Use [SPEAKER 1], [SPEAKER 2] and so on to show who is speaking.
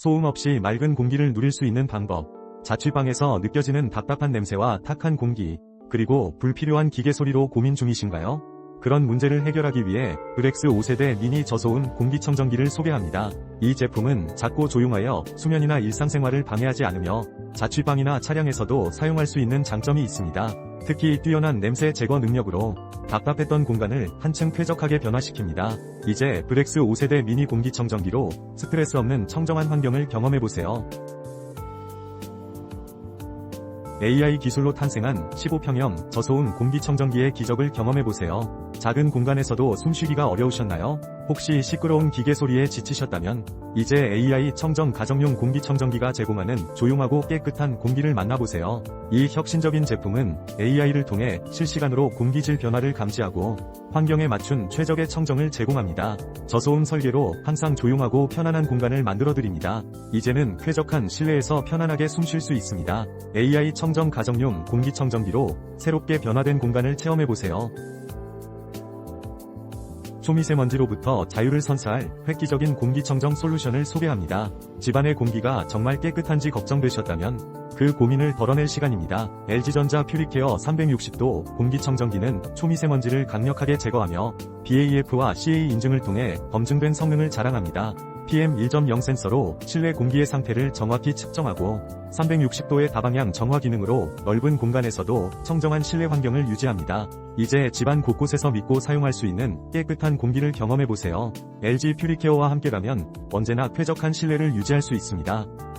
[SPEAKER 1] 소음 없이 맑은 공기를 누릴 수 있는 방법. 자취방에서 느껴지는 답답한 냄새와 탁한 공기, 그리고 불필요한 기계 소리로 고민 중이신가요? 그런 문제를 해결하기 위해 브렉스 5세대 미니 저소음 공기청정기를 소개합니다. 이 제품은 작고 조용하여 수면이나 일상생활을 방해하지 않으며 자취방이나 차량에서도 사용할 수 있는 장점이 있습니다. 특히 뛰어난 냄새 제거 능력으로 답답했던 공간을 한층 쾌적하게 변화시킵니다. 이제 브렉스 5세대 미니 공기청정기로 스트레스 없는 청정한 환경을 경험해보세요. AI 기술로 탄생한 15평형 저소음 공기청정기의 기적을 경험해보세요. 작은 공간에서도 숨쉬기가 어려우셨나요? 혹시 시끄러운 기계 소리에 지치셨다면 이제 AI 청정 가정용 공기청정기가 제공하는 조용하고 깨끗한 공기를 만나보세요. 이 혁신적인 제품은 AI를 통해 실시간으로 공기질 변화를 감지하고 환경에 맞춘 최적의 청정을 제공합니다. 저소음 설계로 항상 조용하고 편안한 공간을 만들어드립니다. 이제는 쾌적한 실내에서 편안하게 숨 쉴 수 있습니다. AI 청정 가정용 공기청정기로 새롭게 변화된 공간을 체험해보세요. 초미세먼지로부터 자유를 선사할 획기적인 공기청정 솔루션을 소개합니다. 집안의 공기가 정말 깨끗한지 걱정되셨다면 그 고민을 덜어낼 시간입니다. LG전자 퓨리케어 360도 공기청정기는 초미세먼지를 강력하게 제거하며 BAF와 CA 인증을 통해 검증된 성능을 자랑합니다. PM 1.0 센서로 실내 공기의 상태를 정확히 측정하고 360도의 다방향 정화 기능으로 넓은 공간에서도 청정한 실내 환경을 유지합니다. 이제 집안 곳곳에서 믿고 사용할 수 있는 깨끗한 공기를 경험해보세요. LG 퓨리케어와 함께라면 언제나 쾌적한 실내를 유지할 수 있습니다.